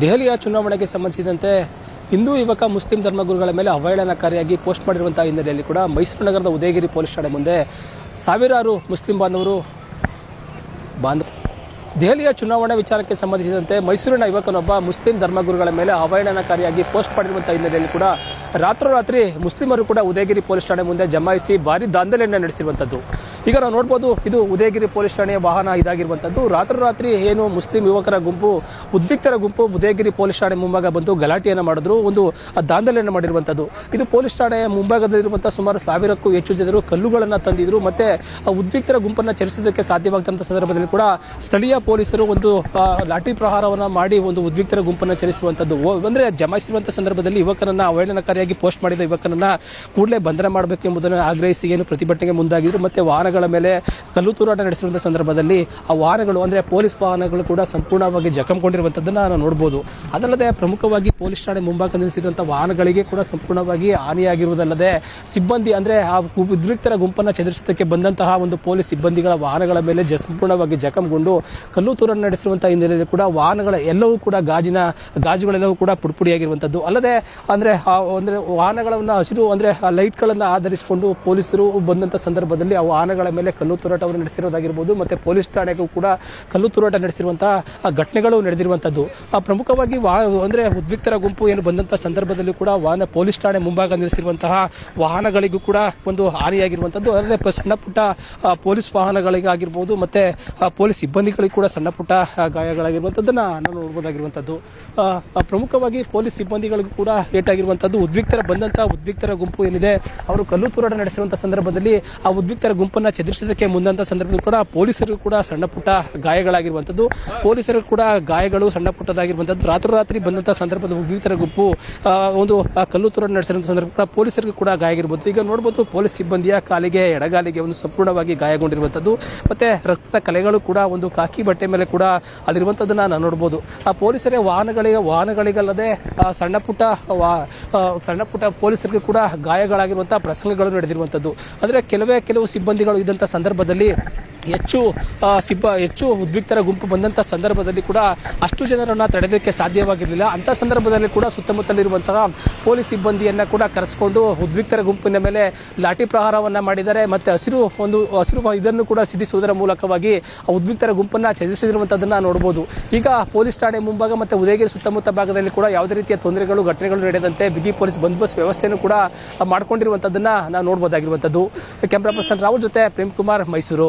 ದೆಹಲಿಯ ಚುನಾವಣೆಗೆ ಸಂಬಂಧಿಸಿದಂತೆ ಹಿಂದೂ ಯುವಕ, ಮುಸ್ಲಿಂ ಧರ್ಮಗುರುಗಳ ಮೇಲೆ ಅವಹೇಳನಕಾರಿಯಾಗಿ ಪೋಸ್ಟ್ ಮಾಡಿರುವಂತಹ ಹಿನ್ನೆಲೆಯಲ್ಲಿ ಕೂಡ ಮೈಸೂರು ನಗರದ ಉದಯಗಿರಿ ಪೊಲೀಸ್ ಠಾಣೆ ಮುಂದೆ ಸಾವಿರಾರು ಮುಸ್ಲಿಂ ಬಾಂಧವರು ಬಾಂಧ ದೆಹಲಿಯ ಚುನಾವಣಾ ವಿಚಾರಕ್ಕೆ ಸಂಬಂಧಿಸಿದಂತೆ ಮೈಸೂರಿನ ಯುವಕನೊಬ್ಬ, ಮುಸ್ಲಿಂ ಧರ್ಮಗುರುಗಳ ಮೇಲೆ ಅವಹೇಳನಕಾರಿಯಾಗಿ ಪೋಸ್ಟ್ ಮಾಡಿರುವಂತಹ ಹಿನ್ನೆಲೆಯಲ್ಲಿ ಕೂಡ ರಾತ್ರೋರಾತ್ರಿ ಮುಸ್ಲಿಮರು ಕೂಡ ಉದಯಗಿರಿ ಪೊಲೀಸ್ ಠಾಣೆ ಮುಂದೆ ಜಮಾಯಿಸಿ ಭಾರಿ ದಾಂಧಲೆಯನ್ನು ನಡೆಸಿರುವಂಥದ್ದು. ಈಗ ನಾವು ನೋಡ್ಬೋದು ಇದು ಉದಯಗಿರಿ ಪೊಲೀಸ್ ಠಾಣೆಯ ವಾಹನ ಇದಾಗಿರುವಂಥದ್ದು ರಾತ್ರೋರಾತ್ರಿ ಏನು ಮುಸ್ಲಿಂ ಯುವಕರ ಗುಂಪು ಉದ್ವಿಕ್ತರ ಗುಂಪು ಉದಯಗಿರಿ ಪೊಲೀಸ್ ಠಾಣೆ ಮುಂಭಾಗ ಬಂದು ಗಲಾಟೆಯನ್ನು ಮಾಡಿದ್ರು. ಒಂದು ದಾಂಧಲೆಯನ್ನು ಮಾಡಿರುವಂಥದ್ದು ಇದು ಪೊಲೀಸ್ ಠಾಣೆಯ ಮುಂಭಾಗದಲ್ಲಿರುವಂತಹ ಸುಮಾರು ಸಾವಿರಕ್ಕೂ ಹೆಚ್ಚು ಜನರು ಕಲ್ಲುಗಳನ್ನು ತಂದಿದ್ರು. ಮತ್ತೆ, ಆ ಉದ್ವಿಕ್ತರ ಗುಂಪನ್ನು ಚರಿಸೋದಕ್ಕೆ ಸಾಧ್ಯವಾಗದಂತ ಸಂದರ್ಭದಲ್ಲಿ ಕೂಡ ಸ್ಥಳೀಯ ಪೊಲೀಸರು ಒಂದು ಲಾಠಿ ಪ್ರಹಾರವನ್ನ ಮಾಡಿ ಒಂದು ಉದ್ವಿಕ್ತರ ಗುಂಪನ್ನು ಚಲಿಸುವಂತದ್ದು ಅಂದರೆ ಜಮಾಯಿಸಿರುವಂತಹ ಸಂದರ್ಭದಲ್ಲಿ ಯುವಕನನ್ನ ಅವಹೇಳನಕಾರಿಯಾಗಿ ಪೋಸ್ಟ್ ಮಾಡಿದ ಯುವಕನನ್ನ ಕೂಡಲೇ ಬಂಧನ ಮಾಡಬೇಕು ಎಂಬುದನ್ನು ಆಗ್ರಹಿಸಿ ಏನು ಪ್ರತಿಭಟನೆಗೆ ಮುಂದಾಗಿದ್ರು. ಮತ್ತೆ ವಾಹನಗಳ ಮೇಲೆ ಕಲ್ಲು ತೂರಾಟ ನಡೆಸಿರುವಂತಹ ಸಂದರ್ಭದಲ್ಲಿ ಆ ವಾಹನಗಳು, ಅಂದ್ರೆ ಪೊಲೀಸ್ ವಾಹನಗಳು ಕೂಡ ಸಂಪೂರ್ಣವಾಗಿ ಜಖಂಗೊಂಡಿರುವಂತದ್ದನ್ನ ನಾವು ನೋಡಬಹುದು ಅದಲ್ಲದೆ ಪ್ರಮುಖವಾಗಿ ಪೊಲೀಸ್ ಠಾಣೆ ಮುಂಭಾಗ ನಿಲ್ಲಿಸಿದಂತಹ ವಾಹನಗಳಿಗೆ ಕೂಡ ಸಂಪೂರ್ಣವಾಗಿ ಹಾನಿಯಾಗಿರುವುದಲ್ಲದೆ ಸಿಬ್ಬಂದಿ, ಅಂದ್ರೆ ಆ ಉದ್ರಿಕ್ತರ ಗುಂಪನ್ನ ಚದುರಿಸೋದಕ್ಕೆ ಬಂದಂತಹ ಒಂದು ಪೊಲೀಸ್ ಸಿಬ್ಬಂದಿಗಳ ವಾಹನಗಳ ಮೇಲೆ ಜ- ಸಂಪೂರ್ಣವಾಗಿ ಜಖಂಗೊಂಡು ಕಲ್ಲು ತೂರನ್ನು ನಡೆಸಿರುವಂತಹ ಹಿನ್ನೆಲೆಯಲ್ಲಿ ಕೂಡ ವಾಹನಗಳ ಎಲ್ಲವೂ ಕೂಡ ಗಾಜಿನ, ಗಾಜುಗಳೆಲ್ಲವೂ ಕೂಡ ಪುಡಿಪುಡಿಯಾಗಿರುವಂತದ್ದು. ಅಲ್ಲದೆ, ಅಂದ್ರೆ ಅಂದ್ರೆ ವಾಹನಗಳನ್ನ ಹಸಿರು, ಅಂದ್ರೆ ಲೈಟ್ಗಳನ್ನ ಆಧರಿಸಿಕೊಂಡು ಪೊಲೀಸರು ಬಂದಂತ ಸಂದರ್ಭದಲ್ಲಿ ಆ ವಾಹನಗಳ ಮೇಲೆ ಕಲ್ಲು ತೂರಾಟವನ್ನು ನಡೆಸಿರೋದಾಗಿರ್ಬೋದು ಮತ್ತೆ ಪೊಲೀಸ್ ಠಾಣೆಗೂ ಕೂಡ ಕಲ್ಲು ತೂರಾಟ ನಡೆಸಿರುವಂತಹ ಘಟನೆಗಳು ನಡೆದಿರುವಂತದ್ದು. ಆ ಪ್ರಮುಖವಾಗಿ ವಾ ಅಂದ್ರೆ ಉದ್ವಿಕ್ತರ ಗುಂಪು ಏನು ಬಂದಂತ ಸಂದರ್ಭದಲ್ಲಿ ಕೂಡ ವಾಹನ ಪೊಲೀಸ್ ಠಾಣೆ ಮುಂಭಾಗ ನಿಲ್ಲಿಸಿರುವಂತಹ ವಾಹನಗಳಿಗೂ ಕೂಡ ಒಂದು ಹಾನಿಯಾಗಿರುವಂತದ್ದು. ಅಲ್ಲದೆ ಸಣ್ಣ ಪುಟ್ಟ ಪೊಲೀಸ್ ವಾಹನಗಳಿಗಾಗಿರ್ಬೋದು ಮತ್ತೆ ಪೊಲೀಸ್ ಸಿಬ್ಬಂದಿಗಳಿಗೆ ಕೂಡ ಸಣ್ಣ ಪುಟ್ಟ ಗಾಯಗಳಾಗಿರುವಂಥದ್ದನ್ನು ನಾವು ಆ, ಪ್ರಮುಖವಾಗಿ ಪೊಲೀಸ್ ಸಿಬ್ಬಂದಿಗಳಿಗೂ ಕೂಡ ಏಟಾಗಿರುವಂತದ್ದು ಉದ್ವಿಕ್ತರ ಬಂದಂತಹ ಉದ್ವಿಕ್ತರ ಗುಂಪು ಏನಿದೆ ಅವರು ಕಲ್ಲು ತೂರಾಟ ನಡೆಸಿರುವಂತಹ ಸಂದರ್ಭದಲ್ಲಿ ಆ ಉದ್ವಿಕ್ತರ ಗುಂಪನ್ನ ಚದುರಿಸೋದಕ್ಕೆ ಮುಂದಂತ ಸಂದರ್ಭದಲ್ಲಿ ಕೂಡ ಪೊಲೀಸರು ಕೂಡ ಸಣ್ಣ ಪುಟ್ಟ ಗಾಯಗಳಾಗಿರುವಂತದ್ದು. ಪೊಲೀಸರು ಕೂಡ ಗಾಯಗಳು ಸಣ್ಣ ಪುಟ್ಟದಾಗಿರುವಂತದ್ದು. ರಾತ್ರೋರಾತ್ರಿ ಬಂದಂತಹ ಸಂದರ್ಭದ ಉದ್ವಿಗ್ತರ ಗುಂಪು ಒಂದು ಕಲ್ಲು ತೂರಾಟ ನಡೆಸಿರುವಂತಹ ಸಂದರ್ಭ ಕೂಡ ಪೊಲೀಸರಿಗೂ ಕೂಡ ಗಾಯ ಈಗ ನೋಡಬಹುದು ಪೊಲೀಸ್ ಸಿಬ್ಬಂದಿಯ ಕಾಲಿಗೆ, ಎಡಗಾಲಿಗೆ ಒಂದು ಸಂಪೂರ್ಣವಾಗಿ ಗಾಯಗೊಂಡಿರುವಂತದ್ದು. ಮತ್ತೆ ರಕ್ತ ಕಲೆಗಳು ಕೂಡ ಒಂದು ಕಾಕಿ ಬಟ್ಟೆ ಮೇಲೆ ಕೂಡ ಅಲ್ಲಿರುವಂತದ್ದನ್ನ ನಾವು ನೋಡಬಹುದು ಆ, ಪೊಲೀಸರೇ ವಾಹನಗಳಿಗೆ, ವಾಹನಗಳಿಗಲ್ಲದೆ ಸಣ್ಣ ಪುಟ್ಟ ಸಣ್ಣ ಪುಟ್ಟ ಪೊಲೀಸರಿಗೆ ಕೂಡ ಗಾಯಗಳಾಗಿರುವಂತಹ ಪ್ರಸಂಗಗಳು ನಡೆದಿರುವಂಥದ್ದು ಅಂದ್ರೆ ಕೆಲವೇ, ಕೆಲವು ಸಿಬ್ಬಂದಿಗಳು ಇದ್ದಂತ ಸಂದರ್ಭದಲ್ಲಿ ಹೆಚ್ಚು ಸಿಬ್ಬ, ಹೆಚ್ಚು ಉದ್ವಿಗ್ತರ ಗುಂಪು ಬಂದಂಥ ಸಂದರ್ಭದಲ್ಲಿ ಕೂಡ ಅಷ್ಟು ಜನರನ್ನು ತಡೆಯೋದಕ್ಕೆ ಸಾಧ್ಯವಾಗಿರಲಿಲ್ಲ. ಅಂಥ ಸಂದರ್ಭದಲ್ಲಿ ಕೂಡ ಸುತ್ತಮುತ್ತಲಿರುವಂತಹ ಪೊಲೀಸ್ ಸಿಬ್ಬಂದಿಯನ್ನು ಕೂಡ ಕರೆಸಿಕೊಂಡು ಉದ್ವಿಗ್ತರ ಗುಂಪಿನ ಮೇಲೆ ಲಾಠಿ ಪ್ರಹಾರವನ್ನ ಮಾಡಿದ್ದಾರೆ. ಮತ್ತೆ ಹಸಿರು ಒಂದು, ಹಸಿರು ಇದನ್ನು ಕೂಡ ಸಿಡಿಸುವುದರ ಮೂಲಕವಾಗಿ ಆ ಉದ್ವಿಗ್ತರ ಗುಂಪನ್ನ ಚದುರಿಸಿರುವಂಥದ್ದನ್ನು ನೋಡಬಹುದು ಈಗ ಪೊಲೀಸ್ ಠಾಣೆ ಮುಂಭಾಗ ಮತ್ತೆ ಉದಯಗಿರಿ ಸುತ್ತಮುತ್ತ ಭಾಗದಲ್ಲಿ ಕೂಡ ಯಾವುದೇ ರೀತಿಯ ತೊಂದರೆಗಳು, ಘಟನೆಗಳು ನಡೆದಂತೆ ಬಿಗಿ ಪೊಲೀಸ್ ಬಂದೋಬಸ್ತ್ ವ್ಯವಸ್ಥೆಯನ್ನು ಕೂಡ ಮಾಡಿಕೊಂಡಿರುವಂಥದ್ದನ್ನು ನಾವು ನೋಡಬಹುದಾಗಿರುವಂತದ್ದು ಕ್ಯಾಮ್ರಾ ಪರ್ಸನ್ ರಾಹುಲ್ ಜೊತೆ ಪ್ರೇಮ್ ಕುಮಾರ್ ಮೈಸೂರು.